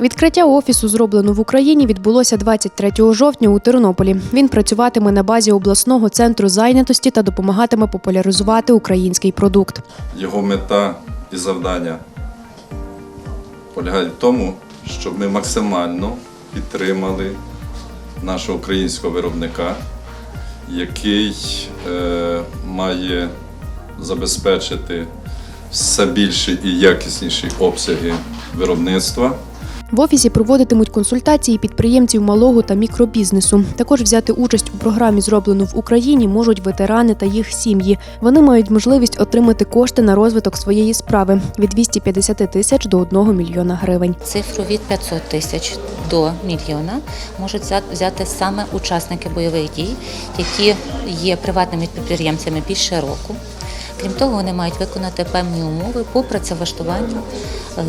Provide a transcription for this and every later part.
Відкриття офісу, зроблено в Україні, відбулося 23 жовтня у Тернополі. Він працюватиме на базі обласного центру зайнятості та допомагатиме популяризувати український продукт. Його мета і завдання полягають в тому, щоб ми максимально підтримали нашого українського виробника, який е, має забезпечити все більші і якісніші обсяги виробництва. В офісі проводитимуть консультації підприємців малого та мікробізнесу. Також взяти участь у програмі, зроблено в Україні, можуть ветерани та їх сім'ї. Вони мають можливість отримати кошти на розвиток своєї справи від 250 тисяч до 1 мільйона гривень. Цифру від 500 тисяч до мільйона можуть взя- взяти саме учасники бойових дій, які є приватними підприємцями більше року. Крім того, вони мають виконати певні умови по працевлаштуванню е,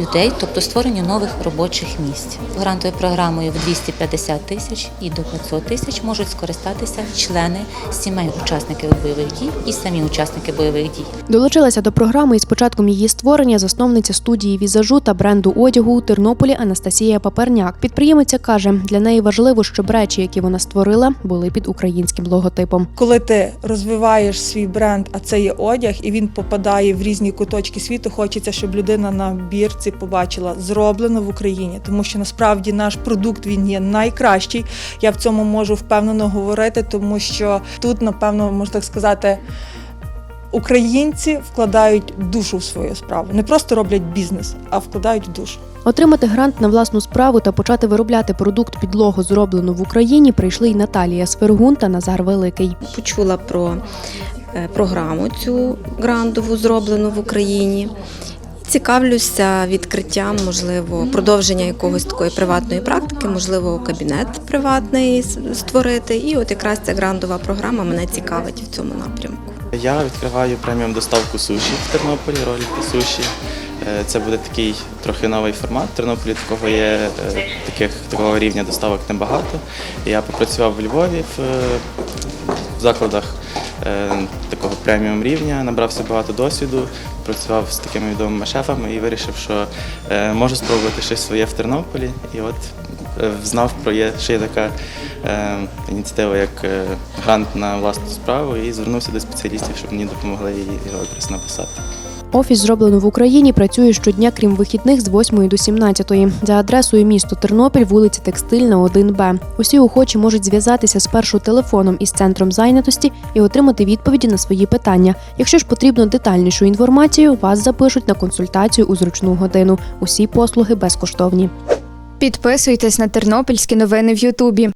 людей, тобто створенню нових робочих місць. Грантовою програмою в 250 тисяч і до 500 тисяч можуть скористатися члени сімей учасників бойових дій і самі учасники бойових дій. Долучилася до програми із початком її створення засновниця студії візажу та бренду одягу у Тернополі Анастасія Паперняк. Підприємиця каже, для неї важливо, щоб речі, які вона створила, були під українським логотипом. Коли ти розвиваєш свій бренд, а це є одяг, і він попадає в різні куточки світу, хочеться, щоб людина на бірці побачила зроблено в Україні, тому що насправді наш продукт він є найкращий. Я в цьому можу впевнено говорити, тому що тут, напевно, можна так сказати. Українці вкладають душу в свою справу, не просто роблять бізнес, а вкладають душу. Отримати грант на власну справу та почати виробляти продукт під лого зроблено в Україні прийшли й Наталія Свергун та Назар Великий. почула про програму цю грантову, зроблену в Україні. Цікавлюся відкриттям, можливо, продовження якогось такої приватної практики, можливо, кабінет приватний створити. І от якраз ця грантова програма мене цікавить в цьому напрямку. Я відкриваю преміум доставку суші в Тернополі, ролики суші. Е, Це буде такий трохи новий формат. В Тернополі такого є е, таких такого рівня доставок небагато. Я попрацював в Львові в, е, закладах е, такого преміум рівня, набрався багато досвіду, працював з такими відомими шефами і вирішив, що е, можу спробувати щось своє в Тернополі. І от е, знав про є, що є така е, ініціатива, як е, грант на власну справу, і звернувся до спеціалістів, щоб мені допомогли її його якраз написати. Офіс зроблено в Україні працює щодня, крім вихідних з 8 до 17. За адресою місто Тернопіль, вулиця Текстильна, 1Б. Усі охочі можуть зв'язатися спершу телефоном із центром зайнятості і отримати відповіді на свої питання. Якщо ж потрібно детальнішу інформацію, вас запишуть на консультацію у зручну годину. Усі послуги безкоштовні. Підписуйтесь на тернопільські новини в Ютубі.